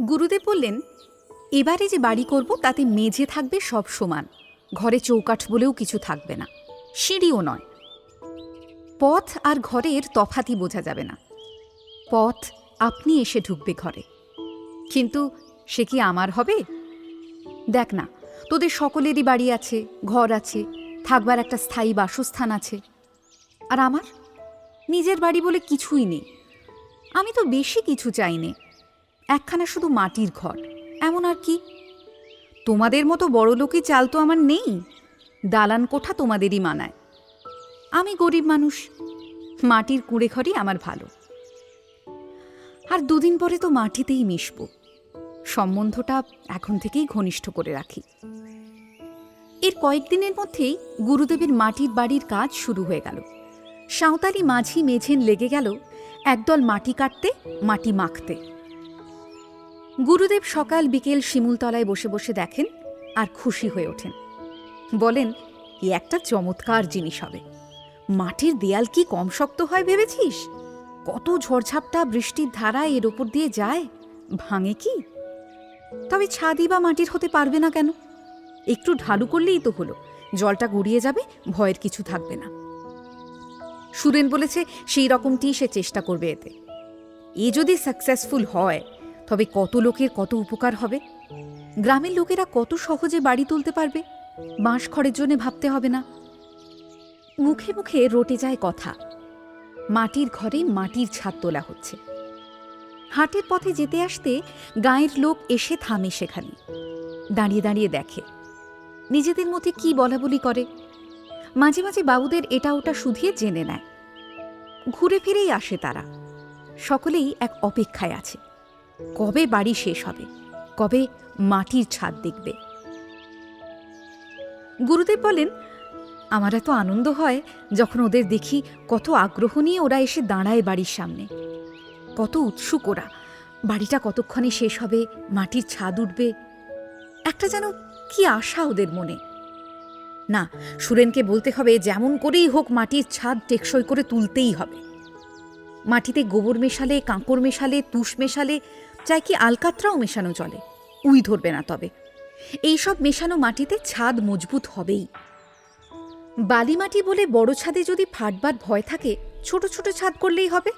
গুরুদেব বললেন, এবারে যে বাড়ি করব, তাতে মেঝে থাকবে সব সমান। ঘরে চৌকাঠ বলেও কিছু থাকবে না। সিঁড়িও নয়। পথ আর ঘরের তফাতই বোঝা যাবে না। পথ, আপনি এসে ঢুকবে ঘরে। কিন্তু সে কি আমার হবে? দেখ না, তোদের সকলেরই বাড়ি আছে, ঘর আছে, থাকবার একটা স্থায়ী বাসস্থান আছে। আর আমার? নিজের বাড়ি বলে কিছুই নেই। আমি তো বেশি কিছু চাই নে একখানা শুধু মাটির ঘর। এমন আর কি? তোমাদের মতো বড় লোকই চাল তো আমার নেই। দালান কোঠা তোমাদেরই মানায়। আমি গরিব মানুষ। মাটির কুঁড়ে ঘরই আমার ভালো। আর দুদিন পরে তো মাটিতেই মিশব। সম্বন্ধটা এখন থেকেই ঘনিষ্ঠ করে রাখি। এর কয়েকদিনের মধ্যেই গুরুদেবের মাটির বাড়ির কাজ শুরু হয়ে গেল। সাঁওতালি মাঝি মেঝেন লেগে গেল একদল মাটি কাটতে, মাটি মাখতে। গুরুদেব সকাল বিকেল শিমুলতলায় বসে বসে দেখেন আর খুশি হয়ে ওঠেন। বলেন, এ একটা চমৎকার জিনিস হবে। মাটির দেয়াল কি কম শক্ত হয় ভেবেছিস? কত ঝড়ঝাপটা বৃষ্টির ধারা এর ওপর দিয়ে যায়? ভাঙে কি? তবে ছাদই বা মাটির হতে পারবে না কেন? একটু ঢালু করলেই তো হলো। জলটা গড়িয়ে যাবে, ভয়ের কিছু থাকবে না। সুরেন বলেছে, সেই রকমটি সে চেষ্টা করবে এতে। এ যদি সাকসেসফুল হয় তবে কত লোকের কত উপকার হবে? গ্রামের লোকেরা কত সহজে বাড়ি তুলতে পারবে? বাঁশ খড়ের জন্য ভাবতে হবে না। মুখে মুখে রটে যায় কথা। মাটির ঘরে মাটির ছাদ তোলা হচ্ছে। হাটের পথে যেতে আসতে গায়ের লোক এসে থামে সেখানে। দাঁড়িয়ে দাঁড়িয়ে দেখে। নিজেদের মধ্যে কি বলা বলি করে? মাঝে মাঝে বাবুদের এটা ওটা শুধিয়ে জেনে নেয়। ঘুরে ফিরেই আসে তারা। সকলেই এক অপেক্ষায় আছে। কবে বাড়ি শেষ হবে? কবে মাটির ছাদ দেখবে? গুরুদেব বলেন, আমার এত আনন্দ হয় যখন ওদের দেখি কত আগ্রহ নিয়ে ওরা এসে দাঁড়ায় বাড়ির সামনে। কত উৎসুক ওরা। বাড়িটা কতক্ষণে শেষ হবে? মাটির ছাদ উঠবে? একটা যেন কি আশা ওদের মনে। না, সুরেনকে বলতে হবে যেমন করেই হোক মাটির ছাদ টেকসই করে তুলতেই হবে। মাটিতে গোবর মেশালে কাঁকড় মেশালে, তুষ মেশালে, চাই কি আলকাতরাও মেশানো চলে? উই ধরবে না তবে। এইসব মেশানো মাটিতে ছাদ মজবুত হবেই। বালি মাটি বলে বড় ছাদে যদি ফাটবার ভয় থাকে, ছোট ছোট ছাদ করলেই হবে।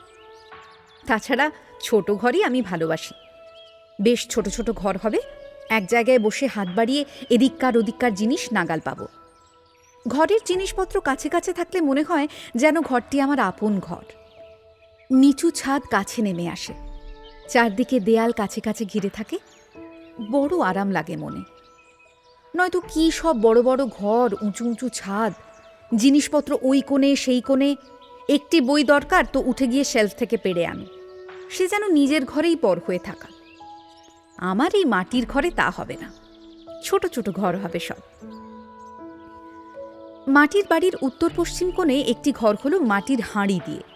তাছাড়া ছোট ঘরই আমি ভালোবাসি। বেশ ছোট ছোট ঘর হবে, এক জায়গায় বসে হাত বাড়িয়ে এদিককার ওদিককার জিনিস নাগাল পাবো। ঘরের জিনিসপত্র কাছে কাছে থাকলে মনে হয় যেন ঘরটি আমার আপন ঘর। নিচু ছাদ কাছে নেমে আসে। চারদিকে দেয়াল কাছে কাছে ঘিরে থাকে। বড় আরাম লাগে মনে। নয়তো কি সব বড় বড় ঘর, উঁচু উঁচু ছাদ, জিনিসপত্র ওই কোণে সেই কোণে, একটি বই দরকার তো উঠে গিয়ে শেলফ থেকে পেড়ে আনো। সে যেন নিজের ঘরেই পর হয়ে থাকা। আমার এই মাটির ঘরে তা হবে না। ছোট ছোট ঘর হবে সব। মাটির বাড়ির উত্তর পশ্চিম কোণে একটি ঘর হলো মাটির হাঁড়ি দিয়ে।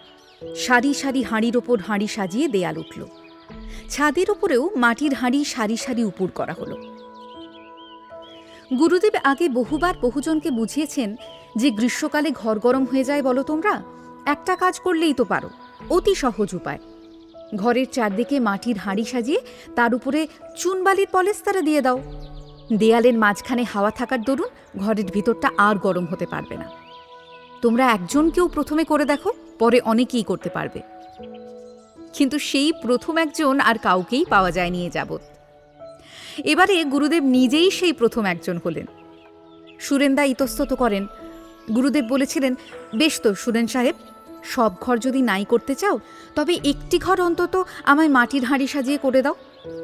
সারি সারি হাঁড়ির ওপর হাঁড়ি সাজিয়ে দেয়াল উঠল। ছাদের ওপরেও মাটির হাঁড়ি সারি সারি উপর করা হলো। গুরুদেব আগে বহুবার বহুজনকে বুঝিয়েছেন যে গ্রীষ্মকালে ঘর গরম হয়ে যায় বলো তোমরা, একটা কাজ করলেই তো পারো, অতি সহজ উপায়। ঘরের চারদিকে মাটির হাঁড়ি সাজিয়ে তার উপরে চুনবালির পলেস্তারা দিয়ে দাও। দেয়ালের মাঝখানে হাওয়া থাকার দরুন ঘরের ভিতরটা আর গরম হতে পারবে না। তোমরা একজনকেও প্রথমে করে দেখো, পরে অনেকেই করতে পারবে। কিন্তু সেই প্রথম একজন আর কাউকেই পাওয়া যায় নিয়ে যাবত এবারে গুরুদেব নিজেই সেই প্রথম একজন হলেন। সুরেন্দা ইতস্তত করেন। গুরুদেব বলেছিলেন, বেশ তো, সুরেন সাহেব, সব ঘর যদি নাই করতে চাও, তবে একটি ঘর অন্তত আমায় মাটির হাঁড়ি সাজিয়ে করে দাও।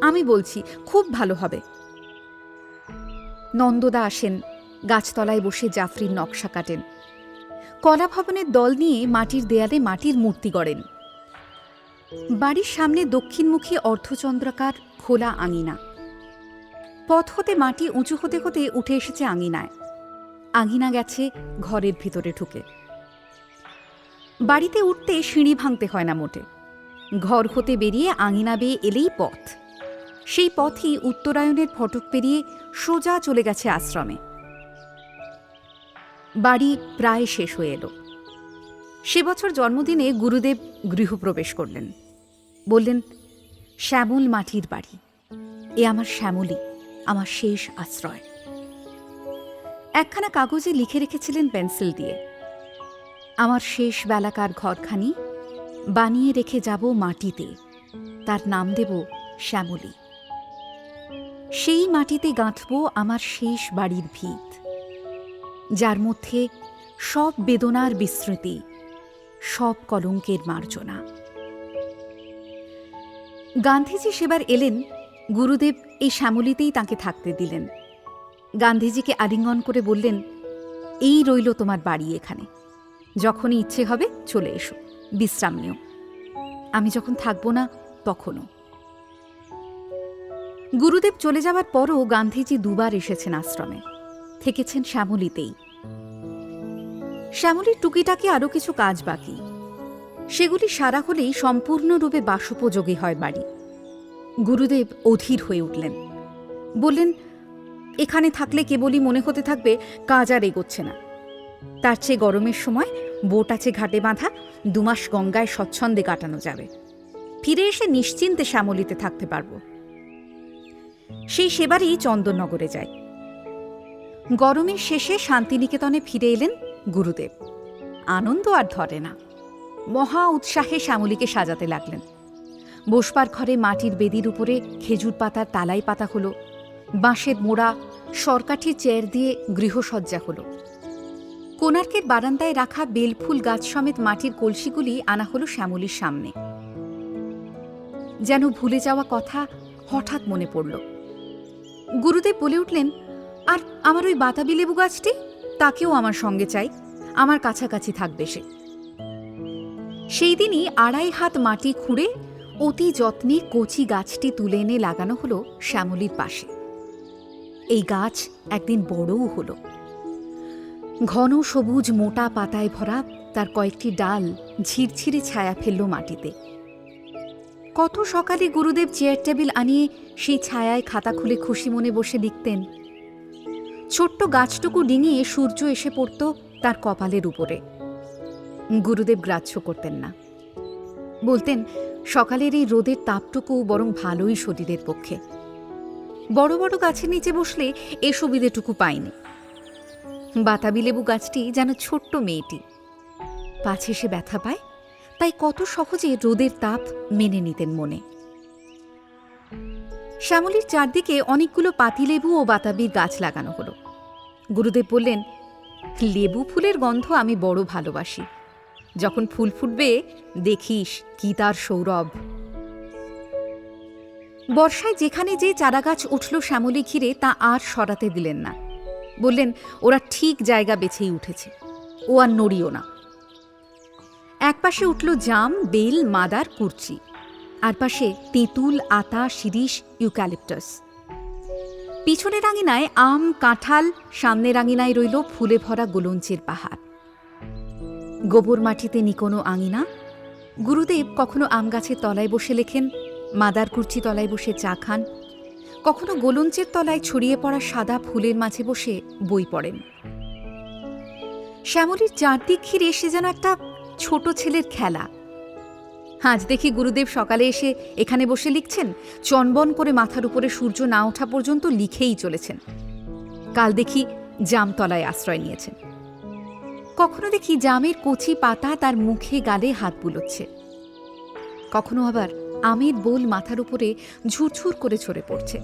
আমি বলছি, খুব ভালো হবে। নন্দদা আসেন, গাছতলায় বসে জাফরির নকশা কাটেন। কলা ভবনের দল নিয়ে মাটির দেয়ালে মাটির মূর্তি গড়েন। বাড়ির সামনে দক্ষিণমুখী অর্ধচন্দ্রাকার খোলা আঙিনা। পথ হতে মাটি উঁচু হতে হতে উঠে এসেছে আঙিনায়। আঙিনা গেছে ঘরের ভিতরে ঢুকে। বাড়িতে উঠতে সিঁড়ি ভাঙতে হয় না মোটে। ঘর হতে বেরিয়ে আঙিনা বেয়ে এলেই পথ। সেই পথই উত্তরায়ণের ফটক পেরিয়ে সোজা চলে গেছে আশ্রমে। বাড়ি প্রায় শেষ হয়ে এলো। সে বছর জন্মদিনে গুরুদেব গৃহপ্রবেশ করলেন। বললেন, শ্যামল মাটির বাড়ি। এ আমার শ্যামলী, আমার শেষ আশ্রয়। একখানা কাগজে লিখে রেখেছিলেন পেন্সিল দিয়ে। আমার শেষ বেলাকার ঘরখানি বানিয়ে রেখে যাব মাটিতে। তার নাম দেব শ্যামলী। সেই মাটিতে গাঁথব আমার শেষ বাড়ির ভিত। যার মধ্যে সব বেদনার বিস্মৃতি, সব কলঙ্কের মার্জনা। গান্ধীজি সেবার এলেন, গুরুদেব এই শ্যামলীতেই তাকে থাকতে দিলেন। গান্ধীজিকে আলিঙ্গন করে বললেন, এই রইল তোমার বাড়ি এখানে। যখনই ইচ্ছে হবে চলে এসো, বিশ্রাম নিও। আমি যখন থাকব না, তখনও। গুরুদেব চলে যাওয়ার পরও গান্ধীজি দুবার এসেছেন আশ্রমে। থেকেছেন শ্যামলীতেই। শ্যামলীর টুকিটাকি আরও কিছু কাজ বাকি। সেগুলি সারা হলেই সম্পূর্ণরূপে বাসোপযোগী হয় বাড়ি। গুরুদেব অধীর হয়ে উঠলেন। বললেন, এখানে থাকলে কেবলই মনে হতে থাকবে কাজ আর এগোচ্ছে না। তার চেয়ে গরমের সময় বোট আছে ঘাটে বাঁধা দুমাস গঙ্গায় স্বচ্ছন্দে কাটানো যাবে। ফিরে এসে নিশ্চিন্তে শ্যামলিতে থাকতে পারব। সেই সেবারই চন্দননগরে যায়। গরমের শেষে শান্তিনিকেতনে ফিরে এলেন গুরুদেব। আনন্দ আর ধরে না। মহা উৎসাহে শ্যামলীকে সাজাতে লাগলেন। বসবার ঘরে মাটির বেদির উপরে খেজুর পাতার তালাই পাতা হলো। বাঁশের মোড়া সরকাঠির চেয়ার দিয়ে গৃহসজ্জা হলো। কোণার্কের বারান্দায় রাখা বেলফুল গাছ সমেত মাটির কলসিগুলি আনা হলো শ্যামলীর সামনে। যেন ভুলে যাওয়া কথা হঠাৎ মনে পড়ল। গুরুদেব বলে উঠলেন আর আমার ওই বাতাবি লেবু গাছটি? তাকেও আমার সঙ্গে চাই। আমার কাছাকাছি থাকবে সে। সেই দিনই আড়াই হাত মাটি খুঁড়ে অতি যত্নে কচি গাছটি তুলে এনে লাগানো হলো শ্যামলীর পাশে। এই গাছ একদিন বড়ও হলো। ঘন সবুজ মোটা পাতায় ভরা তার কয়েকটি ডাল ঝিরঝিরে ছায়া ফেলল মাটিতে। কত সকালে গুরুদেব চেয়ার টেবিল আনিয়ে সেই ছায়ায় খাতা খুলে খুশি মনে বসে লিখতেন ছোট্ট গাছটুকু ডিঙিয়ে সূর্য এসে পড়ত তার কপালের উপরে। গুরুদেব গ্রাহ্য করতেন না। বলতেন, সকালের এই রোদের তাপটুকু বরং ভালোই শরীরের পক্ষে। বড় বড় গাছের নিচে বসলে এ সুবিধেটুকু পায়নি বাতাবি লেবু গাছটি যেন ছোট্ট মেয়েটি। পাছে সে ব্যথা পায়, তাই কত সহজে রোদের তাপ মেনে নিতেন মনে। শ্যামলীর চারদিকে অনেকগুলো পাতিলেবু ও বাতাবির গাছ লাগানো হলো। গুরুদেব বললেন, লেবু ফুলের গন্ধ আমি বড় ভালোবাসি। যখন ফুল ফুটবে, দেখিস কি তার সৌরভ। বর্ষায় যেখানে যে চারাগাছ উঠল শ্যামলী ঘিরে, তা আর সরাতে দিলেন না। বললেন, ওরা ঠিক জায়গা বেছেই উঠেছে। ও আর নড়িও না। একপাশে উঠল জাম, বেল, মাদার, কুরচি। আর পাশে তেঁতুল, আতা, শিরিষ, ইউক্যালিপটাস। পিছনের আঙিনায় আম, কাঁঠাল, সামনের আঙিনায় রইল ফুলে ভরা গোলঞ্চের পাহাড়। গোবর মাটিতে নিকোনো আঙিনা। গুরুদেব কখনো আম গাছের তলায় বসে লেখেন, মাদার কুর্চি তলায় বসে চা খান। কখনো গোলঞ্চের তলায় ছড়িয়ে পড়া সাদা ফুলের মাঝে বসে বই পড়েন। শ্যামলীর চারদিক ঘিরে এসে যেন একটা ছোট ছেলের খেলা। আজ দেখি গুরুদেব সকালে এসে এখানে বসে লিখছেন, চনবন করে মাথার উপরে সূর্য না ওঠা পর্যন্ত লিখেই চলেছেন। কাল দেখি জামতলায় আশ্রয় নিয়েছেন। কখনো দেখি জামের কচি পাতা তার মুখে গালে হাত বুলোচ্ছে। কখনো আবার আমের বোল মাথার উপরে ঝুরঝুর করে ছড়ে পড়ছে।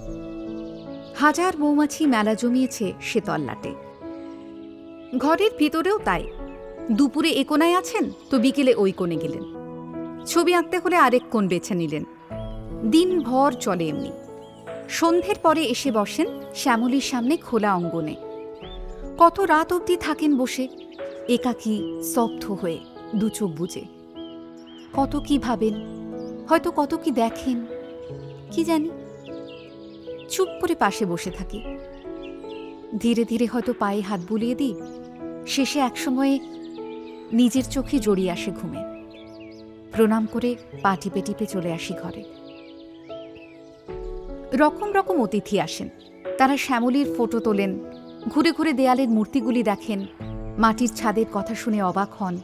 হাজার মৌমাছি মেলা জমিয়েছে সে তল্লাটে। ঘরের ভিতরেও তাই। দুপুরে এ কোনায় আছেন, তো বিকেলে ওই কোণে গেলেন। ছবি আঁকতে হলে আরেক কোণ বেছে নিলেন। দিনভর চলে এমনি। সন্ধ্যের পরে এসে বসেন শ্যামলীর সামনে খোলা অঙ্গনে। কত রাত অবধি থাকেন বসে, একাকী স্তব্ধ হয়ে দু চোখ বুঝে কত কি ভাবেন, হয়তো কত কি দেখেন, কি জানি? চুপ করে পাশে বসে থাকি। ধীরে ধীরে হয়তো পায়ে হাত বুলিয়ে দিই, শেষে একসময়ে নিজের চোখে জড়িয়ে আসে ঘুমে। প্রণাম করে পা টিপে টিপে চলে আসি ঘরে। রকম রকম অতিথি আসেন। তারা শ্যামলীর ফটো তোলেন, ঘুরে ঘুরে দেয়ালের মূর্তিগুলি দেখেন, মাটির ছাদের কথা শুনে অবাক হন।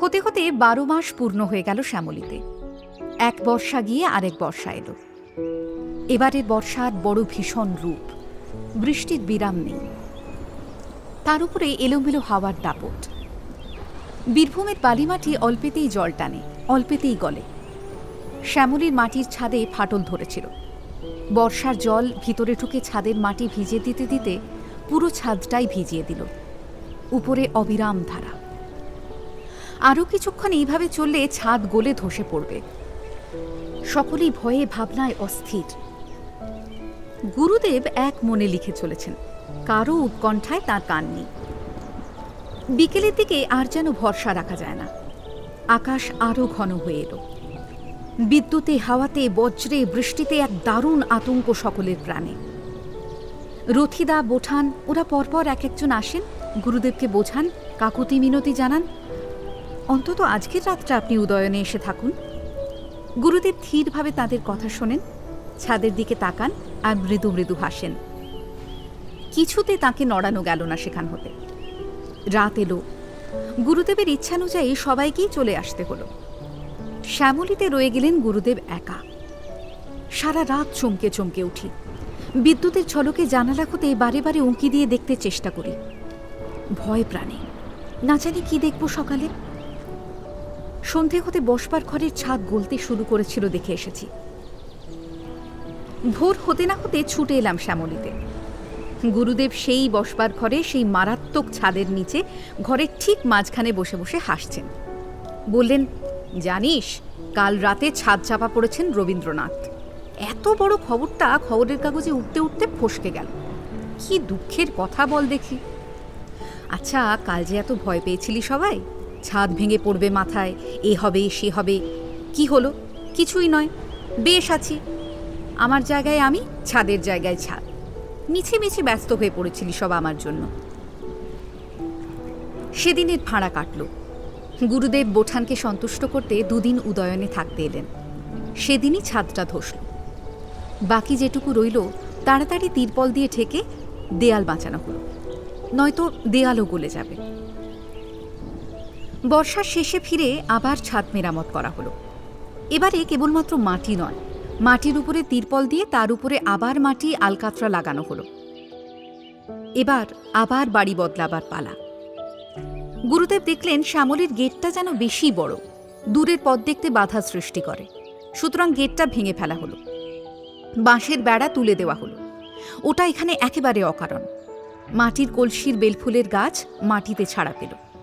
হতে হতে বারো মাস পূর্ণ হয়ে গেল শ্যামলীতে। এক বর্ষা গিয়ে আরেক বর্ষা এলো। এবারের বর্ষার বড় ভীষণ রূপ। বৃষ্টির বিরাম নেই। তার উপরে এলোমেলো হাওয়ার দাপট। বীরভূমের বালিমাটি অল্পেতেই জল টানে, অল্পেতেই গলে। শ্যামলীর মাটির ছাদে ফাটল ধরেছিল। বর্ষার জল ভিতরে ঢুকে ছাদের মাটি ভিজিয়ে দিতে দিতে পুরো ছাদটাই ভিজিয়ে দিল। উপরে অবিরাম ধারা। আরও কিছুক্ষণ এইভাবে চললে ছাদ গলে ধসে পড়বে। সকলেই ভয়ে ভাবনায় অস্থির। গুরুদেব এক মনে লিখে চলেছেন, কারও উৎকণ্ঠায় তার কান নেই। বিকেলের দিকে আর যেন ভরসা রাখা যায় না। আকাশ আরও ঘন হয়ে এলো। বিদ্যুতে, হাওয়াতে, বজ্রে, বৃষ্টিতে এক দারুণ আতঙ্ক সকলের প্রাণে। রথিদা, বোঠান, ওরা পরপর এক একজন আসেন, গুরুদেবকে বোঝান, কাকুতি মিনতি জানান। অন্তত আজকের রাতটা আপনি উদয়নে এসে থাকুন। গুরুদেব ধীরভাবে তাদের কথা শোনেন, ছাদের দিকে তাকান আর মৃদু মৃদু হাসেন। কিছুতে তাকে নড়ানো গেল না সেখান হতে। রাত এলো। গুরুদেবের ইচ্ছানুযায়ী সবাইকেই চলে আসতে হলো। শ্যামলিতে রয়ে গেলেন গুরুদেব একা। সারা রাত চমকে চমকে উঠি। বিদ্যুতের ঝলকে জানালা হতে বারে বারে উঁকি দিয়ে দেখতে চেষ্টা করি। ভয় প্রাণে। না জানি কি দেখব সকালে। সন্ধে হতে বসবার ঘরের ছাদ গলতে শুরু করেছিল দেখে এসেছি। ভোর হতে না হতে ছুটে এলাম শ্যামলিতে। গুরুদেব সেই বসবার ঘরে, সেই মারাত্মক ছাদের নিচে, ঘরের ঠিক মাঝখানে বসে বসে হাসছেন। বললেন, জানিস, কাল রাতে ছাদ চাপা পড়েছেন রবীন্দ্রনাথ। এত বড় খবরটা খবরের কাগজে উঠতে উঠতে ফসকে গেল। কি দুঃখের কথা বল দেখি। আচ্ছা কাল যে এত ভয় পেয়েছিলি সবাই? ছাদ ভেঙে পড়বে মাথায়, এ হবে, সে হবে। কি হলো? কিছুই নয়। বেশ আছি। আমার জায়গায় আমি, ছাদের জায়গায় ছাদ। মিছে মিছে ব্যস্ত হয়ে পড়েছিলি সব আমার জন্য। সেদিনের ভাড়া কাটল। গুরুদেব বোঠানকে সন্তুষ্ট করতে দুদিন উদয়নে থাকতে এলেন। সেদিনই ছাদটা ধসল। বাকি যেটুকু রইল, তাড়াতাড়ি তিরপল দিয়ে ঠেকে দেয়াল বাঁচানো হলো। নয়তো দেয়ালও গলে যাবে। বর্ষার শেষে ফিরে আবার ছাদ মেরামত করা হলো। এবারে কেবলমাত্র মাটি নয় মাটির উপরে তিরপল দিয়ে তার উপরে আবার মাটি, আলকাতরা লাগানো হলো। এবার আবার বাড়ি বদলাবার পালা। গুরুদেব দেখলেন শ্যামলের গেটটা যেন বেশি বড়, দূরের পথ দেখতে বাধা সৃষ্টি করে। সুতরাং গেটটা ভেঙে ফেলা হলো। বাঁশের বেড়া তুলে দেওয়া হলো। ওটা এখানে একেবারে অকারণ। মাটির কলসির বেলফুলের গাছ মাটিতে ছাড়া পেল।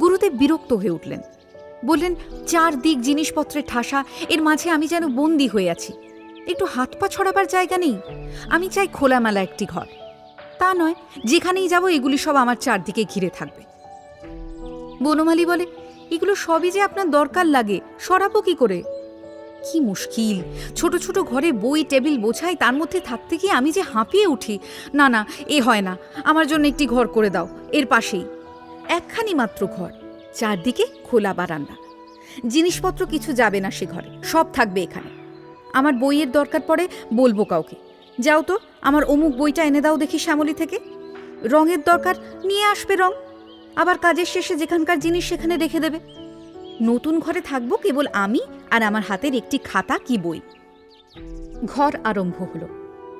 গুরুদেব বিরক্ত হয়ে উঠলেন। বললেন, চারদিক জিনিসপত্রে ঠাসা, এর মাঝে আমি যেন বন্দি হয়ে আছি। একটু হাত পা ছড়াবার জায়গা নেই। আমি চাই খোলামেলা একটি ঘর। তা নয়, যেখানেই যাব এগুলি সব আমার চারদিকে ঘিরে থাকবে। বনমালী বলে, এগুলো সবই যে আপনার দরকার লাগে, সরাবো কি করে? কি মুশকিল! ছোট ছোট ঘরে বই, টেবিল বোঝাই, তার মধ্যে থাকতে গিয়ে আমি যে হাঁপিয়ে উঠি। না না, এ হয় না। আমার জন্য একটি ঘর করে দাও, এর পাশেই। একখানি মাত্র ঘর। চারদিকে খোলা বারান্দা। জিনিসপত্র কিছু যাবে না সে ঘরে, সব থাকবে এখানে। আমার বইয়ের দরকার পড়ে বলব কাউকে। যাও তো, আমার অমুক বইটা এনে দাও দেখি শ্যামলি থেকে। রঙের দরকার, নিয়ে আসবে রং। আবার কাজের শেষে যেখানকার জিনিস সেখানে রেখে দেবে। নতুন ঘরে থাকব কেবল আমি আর আমার হাতের একটি খাতা কি বই। ঘর আরম্ভ হলো,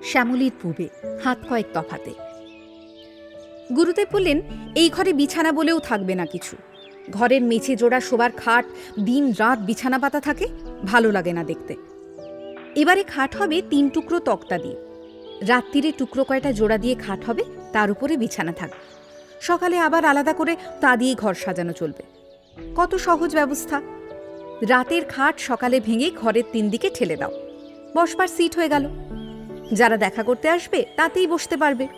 শ্যামলির পূবে, হাত কয়েক তফাতে। গুরুদেব বললেন, এই ঘরে বিছানা বলেও থাকবে না কিছু। ঘরের মেঝে জোড়া শোবার খাট, দিন রাত বিছানা পাতা থাকে, ভালো লাগে না দেখতে। এবারে খাট হবে তিন টুকরো তক্তা দিয়ে। রাত্রিরে টুকরো কয়টা জোড়া দিয়ে খাট হবে, তার উপরে বিছানা থাকবে সকালে আবার আলাদা করে তা দিয়ে ঘর সাজানো চলবে। কত সহজ ব্যবস্থা। রাতের খাট সকালে ভেঙে ঘরের তিন দিকে ঠেলে দাও। বসবার সিট হয়ে গেল। যারা দেখা করতে আসবে, তাতেই বসতে পারবে।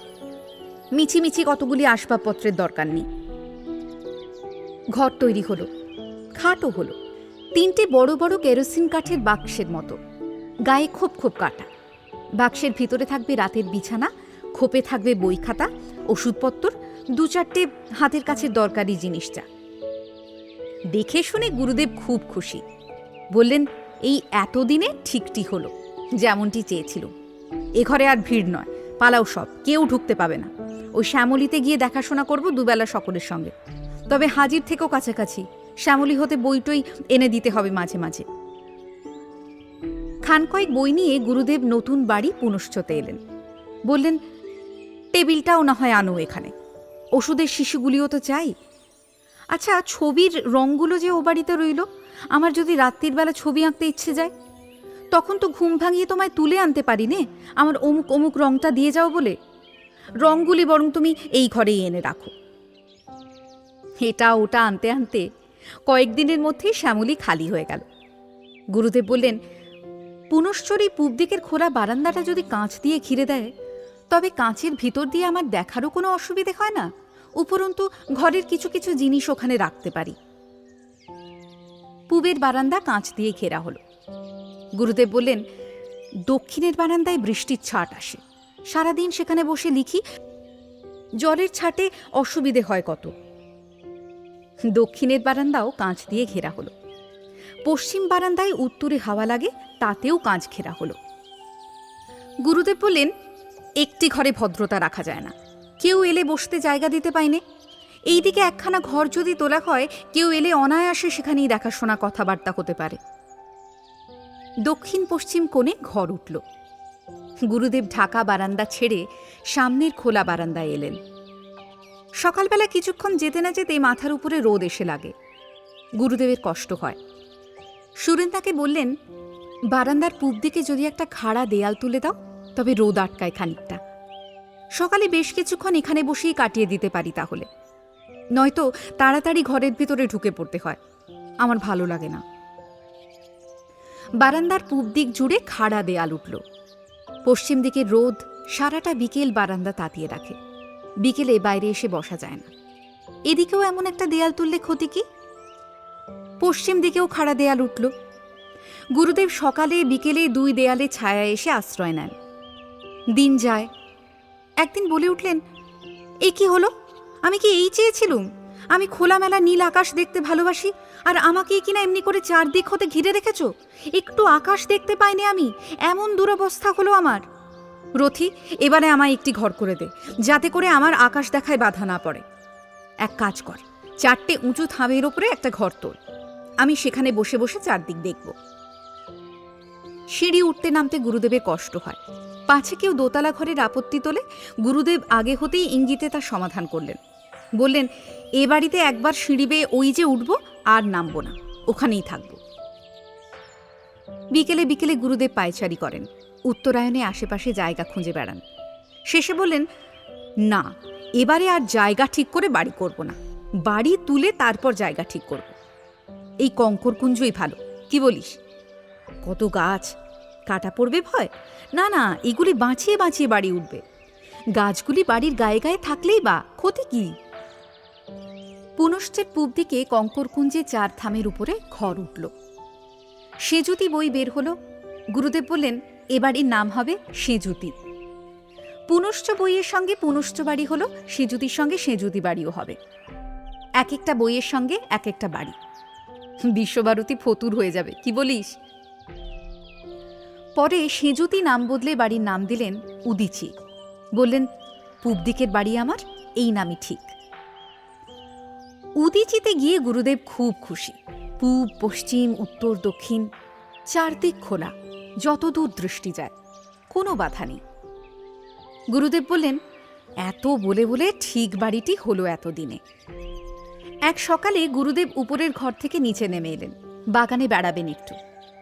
মিছিমিছি কতগুলি আসবাবপত্রের দরকার নেই। ঘর তৈরি হলো, খাটও হলো, তিনটে বড় বড় কেরোসিন কাঠের বাক্সের মতো, গায়ে খোপ খোপ কাটা। বাক্সের ভিতরে থাকবে রাতের বিছানা, খোপে থাকবে বই খাতা ওষুধপত্র দু চারটে হাতের কাছে দরকারি জিনিসটা। দেখে শুনে গুরুদেব খুব খুশি। বললেন, এই এতদিনে ঠিকটি হলো, যেমনটি চেয়েছিল। এ ঘরে আর ভিড় নয়, পালাও সব, কেউ ঢুকতে পাবে না। ওই শ্যামলিতে গিয়ে দেখাশোনা করব দুবেলা সকলের সঙ্গে। তবে হাজির থেকেও কাছাকাছি। শ্যামলি হতে বইটই এনে দিতে হবে মাঝে মাঝে। খান কয়েক বই নিয়ে গুরুদেব নতুন বাড়ি পুনশ্চতে এলেন। বললেন, টেবিলটাও না হয় আনো এখানে। ওষুধের শিশুগুলিও তো চাই। আচ্ছা ছবির রঙগুলো যে ও বাড়িতে রইল, আমার যদি রাত্রির বেলা ছবি আঁকতে ইচ্ছে যায়? তখন তো ঘুম ভাঙিয়ে তোমায় তুলে আনতে পারি নে? আমার অমুক অমুক রংটা দিয়ে যাও বলে। রঙগুলি বরং তুমি এই ঘরেই এনে রাখো। এটা ওটা আনতে আনতে কয়েকদিনের মধ্যেই শ্যামলি খালি হয়ে গেল। গুরুদেব বললেন, পুনশ্চরী পূব দিকের খোলা বারান্দাটা যদি কাঁচ দিয়ে ঘিরে দেয়, তবে কাঁচের ভিতর দিয়ে আমার দেখারও কোনো অসুবিধে হয় না। উপরন্তু ঘরের কিছু কিছু জিনিস ওখানে রাখতে পারি। পূবের বারান্দা কাঁচ দিয়ে ঘেরা হলো। গুরুদেব বললেন, দক্ষিণের বারান্দায় বৃষ্টির ছাট আসে। সারাদিন সেখানে বসে লিখি, জলের ছাটে অসুবিধে হয় কত। দক্ষিণের বারান্দাও কাঁচ দিয়ে ঘেরা হলো। পশ্চিম বারান্দায় উত্তরে হাওয়া লাগে, তাতেও কাঁচ ঘেরা হলো। গুরুদেব বললেন, একটি ঘরে ভদ্রতা রাখা যায় না। কেউ এলে বসতে জায়গা দিতে পাইনে এইদিকে একখানা ঘর যদি তোলা হয়, কেউ এলে অনায়াসে সেখানেই দেখাশোনা, কথাবার্তা হতে পারে। দক্ষিণ পশ্চিম কোণে ঘর উঠল। গুরুদেব ঢাকা বারান্দা ছেড়ে সামনের খোলা বারান্দায় এলেন। সকালবেলা কিছুক্ষণ যেতে না যেতে মাথার উপরে রোদ এসে লাগে। গুরুদেবের কষ্ট হয়। সুরেন্দাকে বললেন, বারান্দার পূব দিকে যদি একটা খাড়া দেয়াল তুলে দাও, তবে রোদ আটকায় খানিকটা। সকালে বেশ কিছুক্ষণ এখানে বসেই কাটিয়ে দিতে পারি তাহলে। নয়তো তাড়াতাড়ি ঘরের ভিতরে ঢুকে পড়তে হয়। আমার ভালো লাগে না। বারান্দার পূব দিক জুড়ে খাড়া দেয়াল উঠল। পশ্চিম দিকে রোদ সারাটা বিকেল বারান্দা তাতিয়ে রাখে। বিকেলে বাইরে এসে বসা যায় না। এদিকেও এমন একটা দেয়াল তুললে ক্ষতি কি? পশ্চিম দিকেও খাড়া দেয়াল উঠল। গুরুদেব সকালে বিকেলে দুই দেয়ালে ছায়া এসে আশ্রয় নেন। দিন যায়। একদিন বলে উঠলেন, এ কি হলো? আমি কি এই চেয়েছিলুম? আমি খোলামেলা নীল আকাশ দেখতে ভালোবাসি, আর আমাকে কিনা এমনি করে চারদিক হতে ঘিরে রেখেছ? একটু আকাশ দেখতে পাইনি আমি, এমন দুরবস্থা হলো আমার। রথি, এবারে আমায় একটি ঘর করে দে, যাতে করে আমার আকাশ দেখায় বাধা না পড়ে। এক কাজ কর, চারটে উঁচু থামের ওপরে একটা ঘর তোল। আমি সেখানে বসে বসে চারদিক দেখব। সিঁড়ি উঠতে নামতে গুরুদেবের কষ্ট হয়। পাছে কেউ দোতলা ঘরের আপত্তি তোলে, গুরুদেব আগে হতেই ইঙ্গিতে তার সমাধান করলেন। বললেন, এ বাড়িতে একবার সিঁড়ি বেয়ে ওই যে উঠব, আর নামবো না। ওখানেই থাকব। বিকেলে বিকেলে গুরুদেব পায়চারি করেন। উত্তরায়ণে আশেপাশে জায়গা খুঁজে বেড়ান। শেষে বললেন, না, এবারে আর জায়গা ঠিক করে বাড়ি করব না। বাড়ি তুলে তারপর জায়গা ঠিক করব। এই কঙ্করকুঞ্জই ভালো, কি বলিস? কত গাছ, কাটা পড়বে ভয়? না না, এগুলি বাঁচিয়ে বাঁচিয়ে বাড়ি উঠবে। গাছগুলি বাড়ির গায়ে গায়ে থাকলেই বা ক্ষতি কি? পুনশ্চের পূব দিকে কঙ্করকুঞ্জে চার থামের উপরে ঘর উঠল। সেজুতি বই বের হলো, গুরুদেব বললেন এ বাড়ির নাম হবে সেজুতি। পুনশ্চ বইয়ের সঙ্গে পুনশ্চ বাড়ি হলো, সেজুতির সঙ্গে সেজুতি বাড়িও হবে। এক একটা বইয়ের সঙ্গে এক একটা বাড়ি। বিশ্বভারতী ফতুর হয়ে যাবে, কি বলিস? পরে সেজুতি নাম বদলে বাড়ির নাম দিলেন উদিচি। বললেন পূব দিকের বাড়ি আমার, এই নামই ঠিক। উদিচিতে গিয়ে গুরুদেব খুব খুশি। পূব, পশ্চিম, উত্তর, দক্ষিণ, চারদিক খোলা। যতদূর দৃষ্টি যায়, কোনো বাধা নেই। গুরুদেব বললেন, এত বলে বলে ঠিক বাড়িটি হলো এতদিনে। এক সকালে গুরুদেব উপরের ঘর থেকে নিচে নেমে এলেন, বাগানে বেড়াবেন একটু।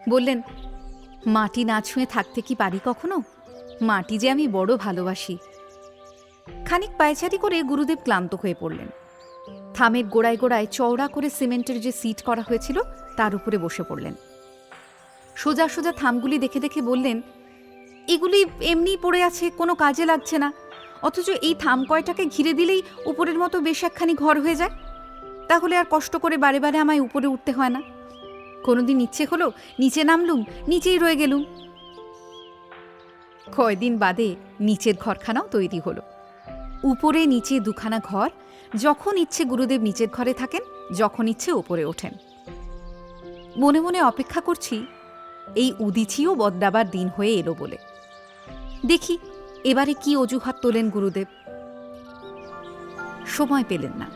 বললেন, মাটি না ছুঁয়ে থাকতে কি পারি কখনো? মাটি যে আমি বড় ভালোবাসি। খানিক পায়চারি করে গুরুদেব ক্লান্ত হয়ে পড়লেন। থামের গোড়ায় গোড়ায় চওড়া করে সিমেন্টের যে সিট করা হয়েছিল, তার উপরে বসে পড়লেন। সোজা সোজা থামগুলি দেখে দেখে বললেন, এগুলি এমনিই পড়ে আছে, কোনো কাজে লাগছে না। অথচ এই থাম কয়টাকে ঘিরে দিলেই উপরের মতো বেশ একখানি ঘর হয়ে যায়। তাহলে আর কষ্ট করে বারে বারে আমায় উপরে উঠতে হয় না। কোনোদিন ইচ্ছে হলো নিচে নামলুম, নিচেই রয়ে গেলুম। কয়দিন বাদে নিচের ঘরখানাও তৈরি হলো। উপরে নিচে দুখানা ঘর, যখন ইচ্ছে গুরুদেব নিচের ঘরে থাকেন, যখন ইচ্ছে ওপরে ওঠেন। মনে মনে অপেক্ষা করছি এই উদিচিও বদলাবার দিন হয়ে এলো বলে। দেখি, এবারে কি অজুহাত তোলেন গুরুদেব? সময় পেলেন না।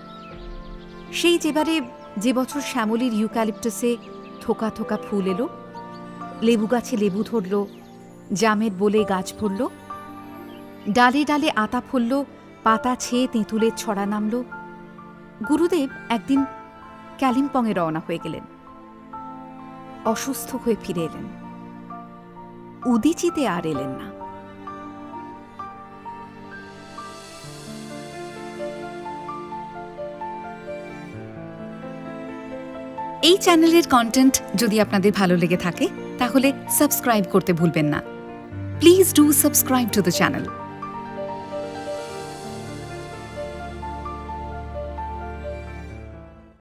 সেই যেবারে যে বছর শ্যামলির ইউক্যালিপটাসে থোকা থোকা ফুল এলো, লেবু গাছে লেবু ধরল, জামের বলে গাছ ভরল, ডালে ডালে আতা ফুলল, পাতা ছেয়ে তেঁতুলের ছড়া নামল, গুরুদেব একদিন ক্যালিম্পংয়ে রওনা হয়ে গেলেন। অসুস্থ হয়ে ফিরে এলেন। উদিচিতে আর এলেন না। এই চ্যানেলের কন্টেন্ট যদি আপনাদের ভালো লেগে থাকে, তাহলে সাবস্ক্রাইব করতে ভুলবেন না। Please do subscribe to the channel